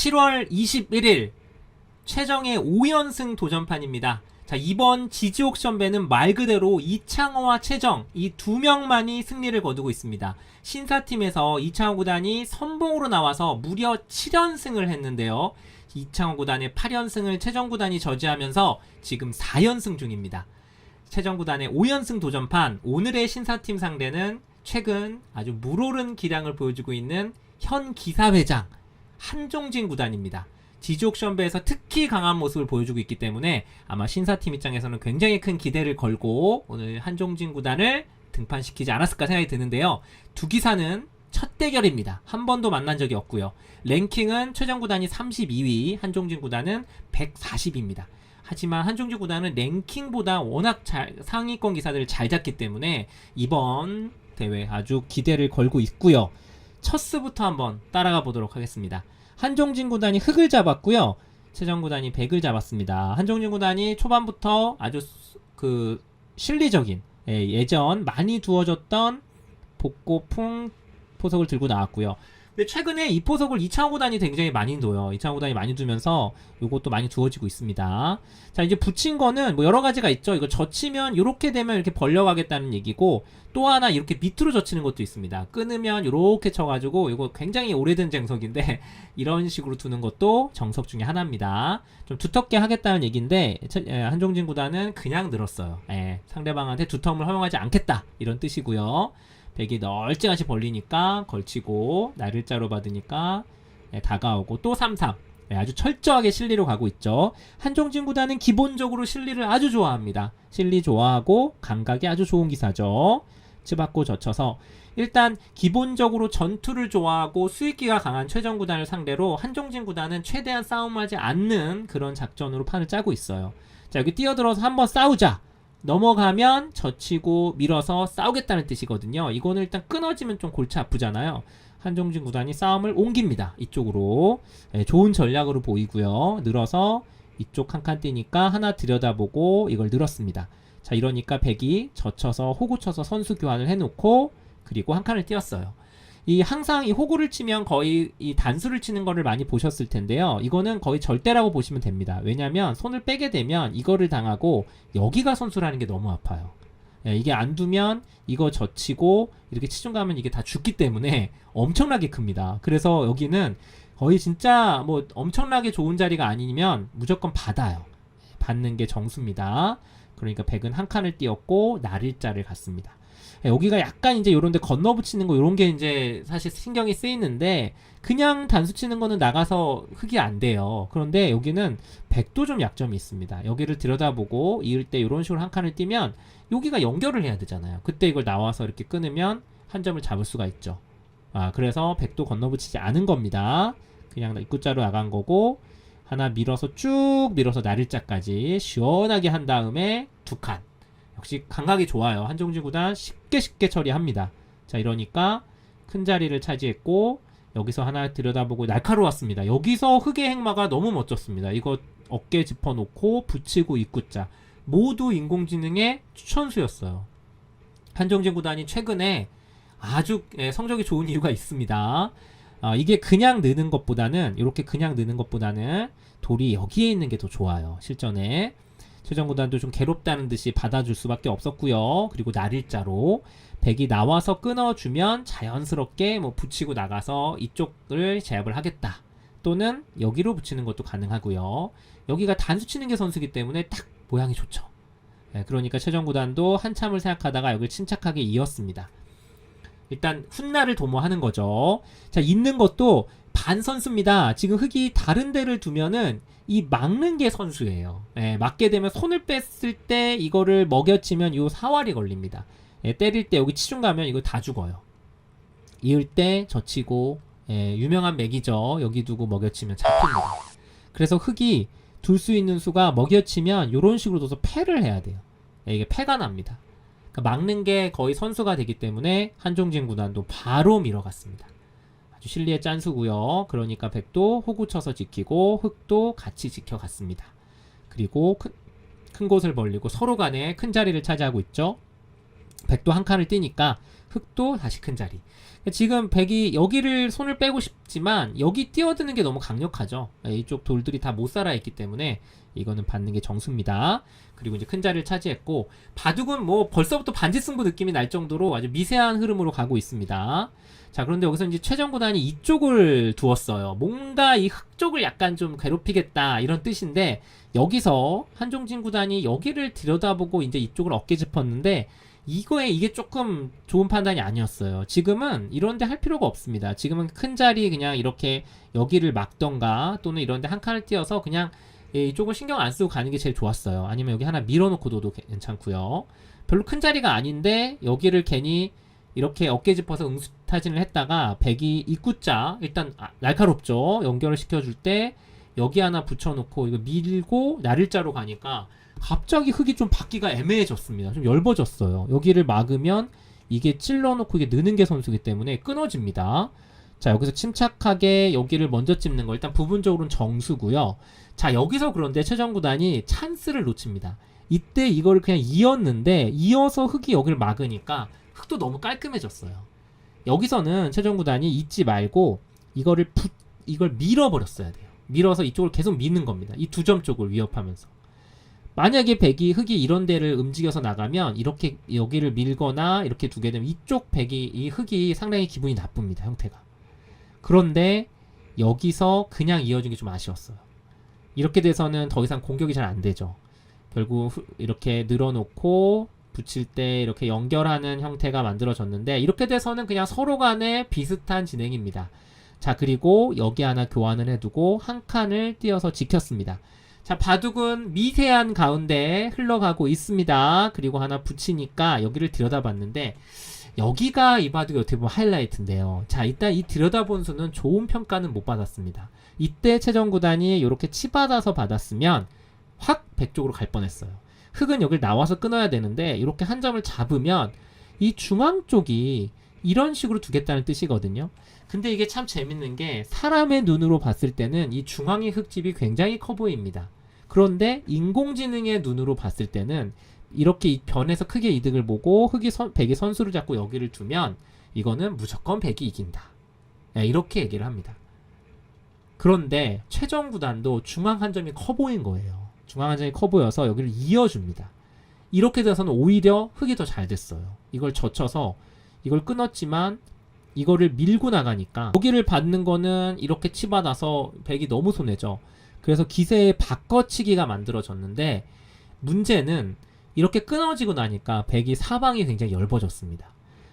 7월 21일 최정의 5연승 도전판입니다. 자, 이번 지지 옥션 배는 말 그대로 이창호와 최정 이 두 명만이 승리를 거두고 있습니다. 신사팀에서 이창호 구단이 선봉으로 나와서 무려 7연승을 했는데요. 이창호 구단의 8연승을 최정 구단이 저지하면서 지금 4연승 중입니다. 최정 구단의 5연승 도전판 오늘의 신사팀 상대는 최근 아주 물오른 기량을 보여주고 있는 현 기사회장 한종진 구단입니다. 지지옥션배에서 특히 강한 모습을 보여주고 있기 때문에 아마 신사팀 입장에서는 굉장히 큰 기대를 걸고 오늘 한종진 구단을 등판시키지 않았을까 생각이 드는데요. 두 기사는 첫 대결입니다. 한 번도 만난 적이 없고요. 랭킹은 최정 구단이 32위, 한종진 구단은 140입니다. 하지만 한종진 구단은 랭킹보다 워낙 잘, 상위권 기사들을 잘 잡기 때문에 이번 대회 아주 기대를 걸고 있고요. 첫 수부터 한번 따라가 보도록 하겠습니다. 한종진 구단이 흑을 잡았고요. 최정 구단이 백을 잡았습니다. 한종진 구단이 초반부터 아주 수- 그 실리적인 예, 예전 많이 두어졌던 복고풍 포석을 들고 나왔고요. 근데 최근에 이 포석을 이창호 구단이 굉장히 많이 둬요. 이창호 구단이 많이 두면서 요것도 많이 두어지고 있습니다. 자, 이제 붙인 거는 뭐 여러 가지가 있죠. 이거 젖히면 이렇게 되면 이렇게 벌려가겠다는 얘기고 또 하나 이렇게 밑으로 젖히는 것도 있습니다. 끊으면 이렇게 쳐가지고 이거 굉장히 오래된 정석인데 이런 식으로 두는 것도 정석 중에 하나입니다. 좀 두텁게 하겠다는 얘기인데 한종진 구단은 그냥 늘었어요. 예, 상대방한테 두텀을 허용하지 않겠다 이런 뜻이고요. 백이 널찍하게 벌리니까 걸치고 나를자로 받으니까 예, 다가오고 또 3-3 예, 아주 철저하게 실리로 가고 있죠. 한종진 구단은 기본적으로 실리를 아주 좋아합니다. 실리 좋아하고 감각이 아주 좋은 기사죠. 치받고 젖혀서 일단 기본적으로 전투를 좋아하고 수익기가 강한 최정 구단을 상대로 한종진 구단은 최대한 싸움하지 않는 그런 작전으로 판을 짜고 있어요. 자 여기 뛰어들어서 한번 싸우자. 넘어가면 젖히고 밀어서 싸우겠다는 뜻이거든요. 이거는 일단 끊어지면 좀 골치 아프잖아요. 한종진 구단이 싸움을 옮깁니다. 이쪽으로 예, 좋은 전략으로 보이고요. 늘어서 이쪽 한 칸 뛰니까 하나 들여다보고 이걸 늘었습니다. 자 이러니까 백이 젖혀서 호구 쳐서 선수 교환을 해놓고 그리고 한 칸을 띄었어요. 이 항상 이 호구를 치면 거의 이 단수를 치는 거를 많이 보셨을 텐데요. 이거는 거의 절대라고 보시면 됩니다. 왜냐하면 손을 빼게 되면 이거를 당하고 여기가 선수라는 게 너무 아파요. 예, 이게 안 두면 이거 젖히고 이렇게 치중 가면 이게 다 죽기 때문에 엄청나게 큽니다. 그래서 여기는 거의 진짜 뭐 엄청나게 좋은 자리가 아니면 무조건 받아요. 받는 게 정수입니다. 그러니까 백은 한 칸을 띄었고 나릴자를 갔습니다. 예, 여기가 약간 이제 요런 데 건너붙이는 거 요런 게 이제 사실 신경이 쓰이는데 그냥 단수 치는 거는 나가서 흙이 안 돼요. 그런데 여기는 백도 좀 약점이 있습니다. 여기를 들여다보고 이을 때 이런 식으로 한 칸을 띄면 여기가 연결을 해야 되잖아요. 그때 이걸 나와서 이렇게 끊으면 한 점을 잡을 수가 있죠. 아, 그래서 백도 건너붙이지 않은 겁니다. 그냥 입구자로 나간 거고 하나 밀어서 쭉 밀어서 나릴자까지 시원하게 한 다음에 두 칸. 역시 감각이 좋아요. 한종진 구단 쉽게 쉽게 처리합니다. 자, 이러니까 큰 자리를 차지했고 여기서 하나 들여다보고 날카로웠습니다. 여기서 흑의 행마가 너무 멋졌습니다. 이거 어깨 짚어놓고 붙이고 입구자 모두 인공지능의 추천수였어요. 한종진 구단이 최근에 아주 예, 성적이 좋은 이유가 있습니다. 아, 이게 그냥 느는 것보다는 이렇게 그냥 느는 것보다는 돌이 여기에 있는 게 더 좋아요. 실전에 최정 구단도 좀 괴롭다는 듯이 받아줄 수밖에 없었고요. 그리고 날일자로 백이 나와서 끊어주면 자연스럽게 뭐 붙이고 나가서 이쪽을 제압을 하겠다. 또는 여기로 붙이는 것도 가능하고요. 여기가 단수 치는 게 선수기 때문에 딱 모양이 좋죠. 예, 그러니까 최정 구단도 한참을 생각하다가 여기를 침착하게 이었습니다. 일단 훗날을 도모하는 거죠. 자, 있는 것도 반 선수입니다. 지금 흙이 다른 데를 두면은 이 막는 게 선수예요. 예, 맞게 되면 손을 뺐을 때 이거를 먹여치면 요 사활이 걸립니다. 예, 때릴 때 여기 치중 가면 이거 다 죽어요. 이을 때 젖히고 예, 유명한 맥이죠. 여기 두고 먹여치면 잡힙니다. 그래서 흙이 둘 수 있는 수가 먹여치면 이런 식으로 둬서 패를 해야 돼요. 예, 이게 패가 납니다. 그러니까 막는 게 거의 선수가 되기 때문에 한종진 구단도 바로 밀어갔습니다. 실리의 짠수고요. 그러니까 백도 호구 쳐서 지키고 흑도 같이 지켜갔습니다. 그리고 큰, 큰 곳을 벌리고 서로 간에 큰 자리를 차지하고 있죠. 백도 한 칸을 띄니까 흑도 다시 큰 자리. 지금 백이 여기를 손을 빼고 싶지만 여기 뛰어드는 게 너무 강력하죠. 예, 이쪽 돌들이 다 못 살아 있기 때문에 이거는 받는 게 정수입니다. 그리고 이제 큰 자리를 차지했고 바둑은 뭐 벌써부터 반지 승부 느낌이 날 정도로 아주 미세한 흐름으로 가고 있습니다. 자 그런데 여기서 이제 최정 구단이 이쪽을 두었어요. 뭔가 이 흑 쪽을 약간 좀 괴롭히겠다 이런 뜻인데 여기서 한종진 구단이 여기를 들여다보고 이제 이쪽을 어깨 짚었는데 이거에 이게 조금 좋은 판단이 아니었어요. 지금은 이런데 할 필요가 없습니다. 지금은 큰 자리 그냥 이렇게 여기를 막던가 또는 이런데 한 칸을 띄어서 그냥 예, 이쪽을 신경 안 쓰고 가는 게 제일 좋았어요. 아니면 여기 하나 밀어놓고 둬도 괜찮고요. 별로 큰 자리가 아닌데 여기를 괜히 이렇게 어깨 짚어서 응수타진을 했다가 백이 입구자 일단 아, 날카롭죠. 연결을 시켜줄 때 여기 하나 붙여놓고 이거 밀고 날일자로 가니까 갑자기 흙이 좀 받기가 애매해졌습니다. 좀 얇아졌어요. 여기를 막으면 이게 찔러놓고 이게 느는 게 선수기 때문에 끊어집니다. 자 여기서 침착하게 여기를 먼저 찝는 거 일단 부분적으로는 정수고요. 자 여기서 그런데 최정 구단이 찬스를 놓칩니다. 이때 이거를 그냥 이었는데 이어서 흙이 여기를 막으니까 흙도 너무 깔끔해졌어요. 여기서는 최정 구단이 잊지 말고 이거를 부, 이걸 밀어버렸어야 돼요. 밀어서 이쪽을 계속 미는 겁니다. 이 두 점 쪽을 위협하면서. 만약에 백이 흙이 이런 데를 움직여서 나가면 이렇게 여기를 밀거나 이렇게 두게 되면 이쪽 백이 이 흙이 상당히 기분이 나쁩니다. 형태가. 그런데 여기서 그냥 이어진 게좀 아쉬웠어요. 이렇게 돼서는 더 이상 공격이 잘 안 되죠. 결국 후- 이렇게 늘어놓고 붙일 때 이렇게 연결하는 형태가 만들어졌는데 이렇게 돼서는 그냥 서로 간에 비슷한 진행입니다. 자 그리고 여기 하나 교환을 해두고 한 칸을 띄어서 지켰습니다. 자 바둑은 미세한 가운데 흘러가고 있습니다. 그리고 하나 붙이니까 여기를 들여다봤는데 여기가 이 바둑의 어떻게 보면 하이라이트인데요. 자 일단 이 들여다본 수는 좋은 평가는 못 받았습니다. 이때 최정 구단이 이렇게 치받아서 받았으면 확 백쪽으로 갈 뻔했어요. 흙은 여길 나와서 끊어야 되는데 이렇게 한 점을 잡으면 이 중앙 쪽이 이런 식으로 두겠다는 뜻이거든요. 근데 이게 참 재밌는 게 사람의 눈으로 봤을 때는 이 중앙의 흙집이 굉장히 커 보입니다. 그런데 인공지능의 눈으로 봤을 때는 이렇게 이 변에서 크게 이득을 보고 흙이 선, 백이 선수를 잡고 여기를 두면 이거는 무조건 백이 이긴다. 네, 이렇게 얘기를 합니다. 그런데 최종 구단도 중앙 한 점이 커 보인 거예요. 중앙 한 점이 커 보여서 여기를 이어줍니다. 이렇게 돼서는 오히려 흙이 더 잘 됐어요. 이걸 젖혀서 이걸 끊었지만 이거를 밀고 나가니까 여기를 받는 거는 이렇게 치받아서 백이 너무 손해죠. 그래서 기세의 바꿔치기가 만들어졌는데 문제는 이렇게 끊어지고 나니까 백이 사방이 굉장히 엷어졌습니다.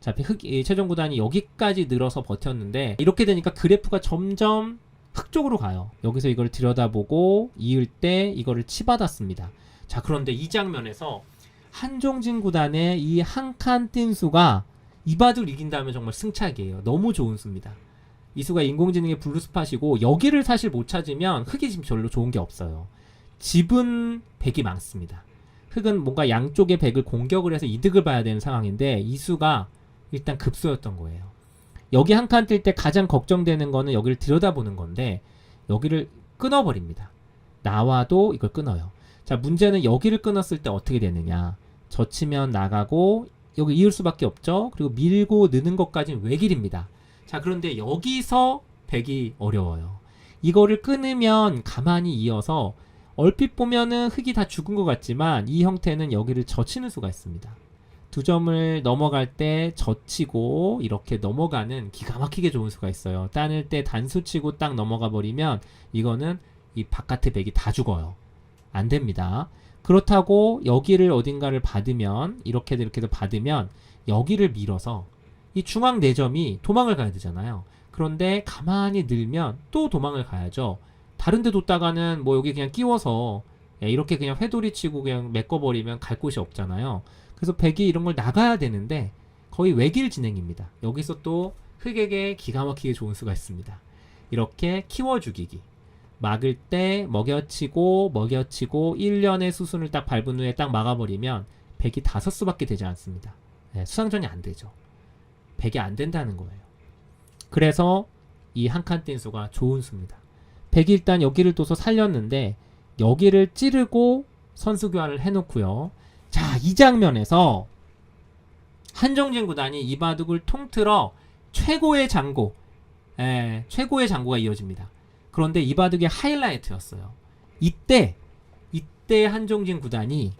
자, 흑, 이 최종 구단이 여기까지 늘어서 버텼는데 이렇게 되니까 그래프가 점점 흑 쪽으로 가요. 여기서 이걸 들여다보고 이을 때 이거를 치받았습니다. 자, 그런데 이 장면에서 한종진 구단의 이 한 칸 뛴 수가 이바둑을 이긴다면 정말 승착이에요. 너무 좋은 수입니다. 이 수가 인공지능의 블루스팟이고 여기를 사실 못 찾으면 흙이 지금 별로 좋은 게 없어요. 집은 백이 많습니다. 흙은 뭔가 양쪽의 백을 공격을 해서 이득을 봐야 되는 상황인데 이 수가 일단 급소였던 거예요. 여기 한 칸 뜰 때 가장 걱정되는 거는 여기를 들여다보는 건데 여기를 끊어버립니다. 나와도 이걸 끊어요. 자 문제는 여기를 끊었을 때 어떻게 되느냐. 젖히면 나가고 여기 이을 수밖에 없죠. 그리고 밀고 느는 것까지는 외길입니다. 자 그런데 여기서 백이 어려워요. 이거를 끊으면 가만히 이어서 얼핏 보면은 흙이 다 죽은 것 같지만 이 형태는 여기를 젖히는 수가 있습니다. 두 점을 넘어갈 때 젖히고 이렇게 넘어가는 기가 막히게 좋은 수가 있어요. 따낼 때 단수 치고 딱 넘어가 버리면 이거는 이 바깥의 백이 다 죽어요. 안 됩니다. 그렇다고 여기를 어딘가를 받으면 이렇게도 이렇게도 받으면 여기를 밀어서 이 중앙 네 점이 도망을 가야 되잖아요. 그런데 가만히 늘면 또 도망을 가야죠. 다른 데 뒀다가는 뭐 여기 그냥 끼워서 예, 이렇게 그냥 회돌이 치고 그냥 메꿔버리면 갈 곳이 없잖아요. 그래서 백이 이런 걸 나가야 되는데 거의 외길 진행입니다. 여기서 또 흑에게 기가 막히게 좋은 수가 있습니다. 이렇게 키워 죽이기. 막을 때 먹여치고 먹여치고 1년의 수순을 딱 밟은 후에 딱 막아버리면 백이 다섯 수밖에 되지 않습니다. 예, 수상전이 안 되죠. 백이 안 된다는 거예요. 그래서 이 한칸뛴 수가 좋은 수입니다. 백이 일단 여기를 둬서 살렸는데 여기를 찌르고 선수 교환을 해놓고요. 자, 이 장면에서 한정진 구단이 이 바둑을 통틀어 최고의 장고, 예, 최고의 장고가 이어집니다. 그런데 이 바둑의 하이라이트였어요. 이때 이때 한정진 구단이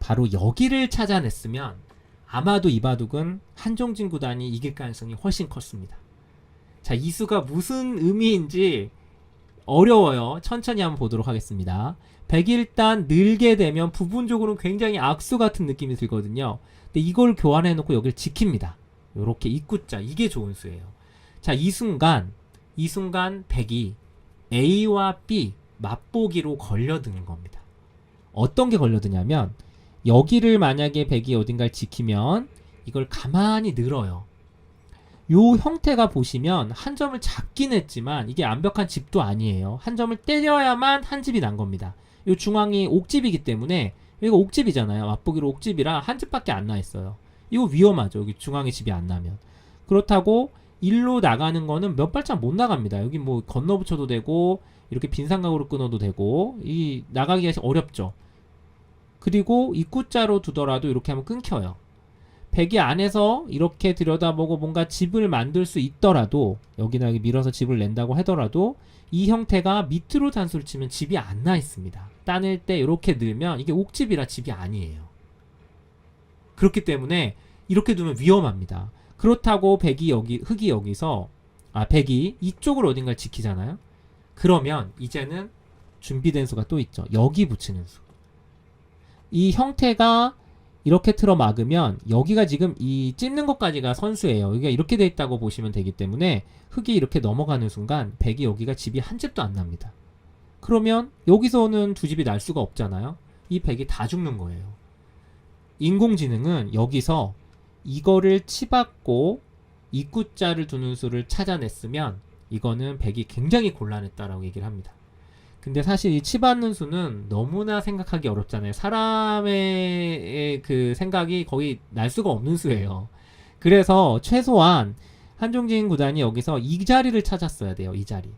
바로 여기를 찾아냈으면 아마도 이 바둑은 한정진 구단이 이길 가능성이 훨씬 컸습니다. 자, 이 수가 무슨 의미인지 어려워요. 천천히 한번 보도록 하겠습니다. 백일단 늘게 되면 부분적으로는 굉장히 악수 같은 느낌이 들거든요. 근데 이걸 교환해 놓고 여기를 지킵니다. 요렇게 입구자 이게 좋은 수예요. 자, 이 순간 이 순간 백이 A와 B 맛보기로 걸려드는 겁니다. 어떤 게 걸려드냐면 여기를 만약에 백이 어딘가를 지키면 이걸 가만히 늘어요. 요 형태가 보시면 한 점을 잡긴 했지만 이게 완벽한 집도 아니에요. 한 점을 때려야만 한 집이 난 겁니다. 요 중앙이 옥집이기 때문에 이거 옥집이잖아요. 맛보기로 옥집이라 한 집밖에 안 나 있어요. 이거 위험하죠. 여기 중앙에 집이 안 나면. 그렇다고 일로 나가는 거는 몇 발짝 못 나갑니다. 여기 뭐 건너 붙여도 되고 이렇게 빈상각으로 끊어도 되고 이 나가기가 어렵죠. 그리고 입구자로 두더라도 이렇게 하면 끊겨요. 백이 안에서 이렇게 들여다보고 뭔가 집을 만들 수 있더라도 여기나 여기 밀어서 집을 낸다고 하더라도 이 형태가 밑으로 단수를 치면 집이 안 나 있습니다. 따낼 때 이렇게 넣으면 이게 옥집이라 집이 아니에요. 그렇기 때문에 이렇게 두면 위험합니다. 그렇다고 백이 여기 흙이 여기서 아 백이 이쪽을 어딘가 지키잖아요. 그러면 이제는 준비된 수가 또 있죠. 여기 붙이는 수. 이 형태가 이렇게 틀어 막으면 여기가 지금 이 찝는 것까지가 선수예요. 여기가 이렇게 돼 있다고 보시면 되기 때문에 흙이 이렇게 넘어가는 순간 백이 여기가 집이 한 집도 안 납니다. 그러면 여기서는 두 집이 날 수가 없잖아요. 이 백이 다 죽는 거예요. 인공지능은 여기서 이거를 치받고 입구자를 두는 수를 찾아냈으면 이거는 백이 굉장히 곤란했다라고 얘기를 합니다. 근데 사실 이 치받는 수는 너무나 생각하기 어렵잖아요. 사람의 그 생각이 거의 날 수가 없는 수예요. 그래서 최소한 한종진 구단이 여기서 이 자리를 찾았어야 돼요. 이 자리.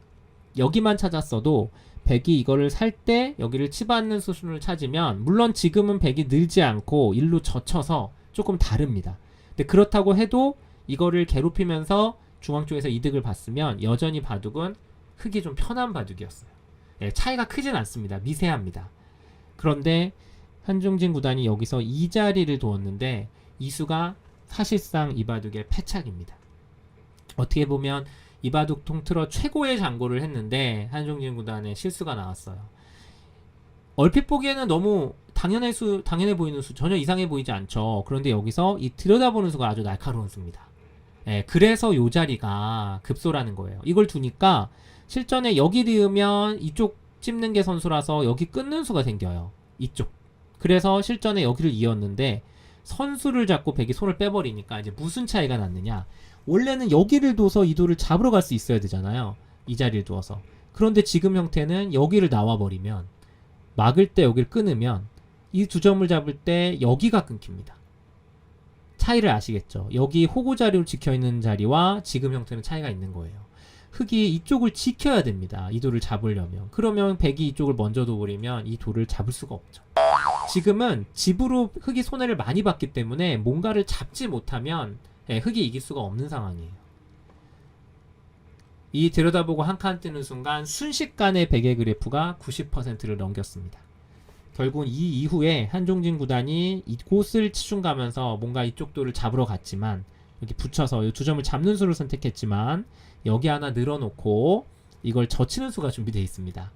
여기만 찾았어도 백이 이거를 살 때 여기를 치받는 수순을 찾으면 물론 지금은 백이 늘지 않고 일로 젖혀서 조금 다릅니다. 근데 그렇다고 해도 이거를 괴롭히면서 중앙 쪽에서 이득을 봤으면 여전히 바둑은 흙이 좀 편한 바둑이었어요. 예, 차이가 크진 않습니다. 미세합니다. 그런데 한중진 구단이 여기서 이 자리를 두었는데 이 수가 사실상 이 바둑의 패착입니다. 어떻게 보면 이 바둑 통틀어 최고의 장고를 했는데 한중진 구단의 실수가 나왔어요. 얼핏 보기에는 너무 당연해 수 당연해 보이는 수 전혀 이상해 보이지 않죠. 그런데 여기서 이 들여다보는 수가 아주 날카로운 수입니다. 예, 그래서 요 자리가 급소라는 거예요. 이걸 두니까 실전에 여기 리으면 이쪽 찝는 게 선수라서 여기 끊는 수가 생겨요. 이쪽. 그래서 실전에 여기를 이었는데 선수를 잡고 백이 손을 빼버리니까 이제 무슨 차이가 났느냐. 원래는 여기를 둬서 이 돌을 잡으러 갈 수 있어야 되잖아요. 이 자리를 두어서. 그런데 지금 형태는 여기를 나와버리면 막을 때 여기를 끊으면 이 두 점을 잡을 때 여기가 끊깁니다. 차이를 아시겠죠? 여기 호구 자리로 지켜 있는 자리와 지금 형태는 차이가 있는 거예요. 흙이 이쪽을 지켜야 됩니다. 이 돌을 잡으려면. 그러면 백이 이쪽을 먼저 둬버리면 이 돌을 잡을 수가 없죠. 지금은 집으로 흙이 손해를 많이 봤기 때문에 뭔가를 잡지 못하면 예, 흙이 이길 수가 없는 상황이에요. 이 들여다보고 한 칸 뜨는 순간 순식간에 백의 그래프가 90%를 넘겼습니다. 결국 이 이후에 한종진 구단이 이곳을 치중 가면서 뭔가 이쪽 돌을 잡으러 갔지만 여기 붙여서 이 두 점을 잡는 수를 선택했지만 여기 하나 늘어놓고 이걸 젖히는 수가 준비되어 있습니다.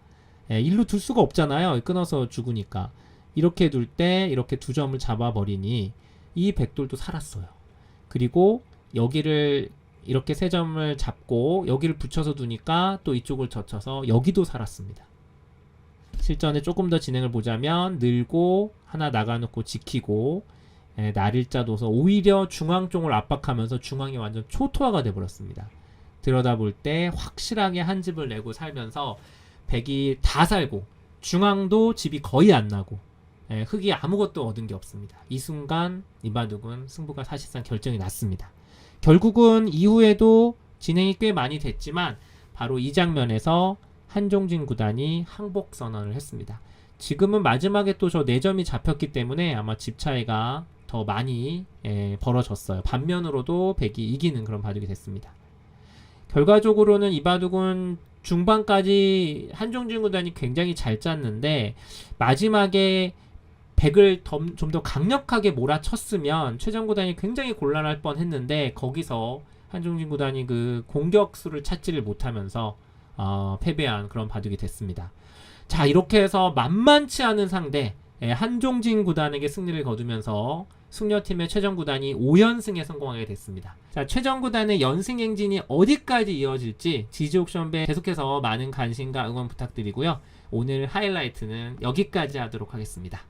예, 일로 둘 수가 없잖아요. 끊어서 죽으니까. 이렇게 둘 때 이렇게 두 점을 잡아버리니 이 백돌도 살았어요. 그리고 여기를 이렇게 세 점을 잡고 여기를 붙여서 두니까 또 이쪽을 젖혀서 여기도 살았습니다. 실전에 조금 더 진행을 보자면 늘고 하나 나가놓고 지키고 예, 날일자 둬서 오히려 중앙 쪽을 압박하면서 중앙이 완전 초토화가 돼버렸습니다. 들여다볼 때 확실하게 한 집을 내고 살면서 백이 다 살고 중앙도 집이 거의 안 나고 예, 흙이 아무것도 얻은 게 없습니다. 이 순간 이바둑은 승부가 사실상 결정이 났습니다. 결국은 이후에도 진행이 꽤 많이 됐지만 바로 이 장면에서 한종진 구단이 항복 선언을 했습니다. 지금은 마지막에 또 저 4점이 잡혔기 때문에 아마 집 차이가 더더 많이 예, 벌어졌어요. 반면으로도 백이 이기는 그런 바둑이 됐습니다. 결과적으로는 이 바둑은 중반까지 한종진 구단이 굉장히 잘 짰는데 마지막에 백을 좀 더 강력하게 몰아쳤으면 최정 구단이 굉장히 곤란할 뻔했는데 거기서 한종진 구단이 그 공격수를 찾지를 못하면서 어, 패배한 그런 바둑이 됐습니다. 자 이렇게 해서 만만치 않은 상대 예, 한종진 구단에게 승리를 거두면서 숙녀팀의 최정 구단이 5연승에 성공하게 됐습니다. 자, 최정 구단의 연승 행진이 어디까지 이어질지 지지 옥션배 계속해서 많은 관심과 응원 부탁드리고요. 오늘 하이라이트는 여기까지 하도록 하겠습니다.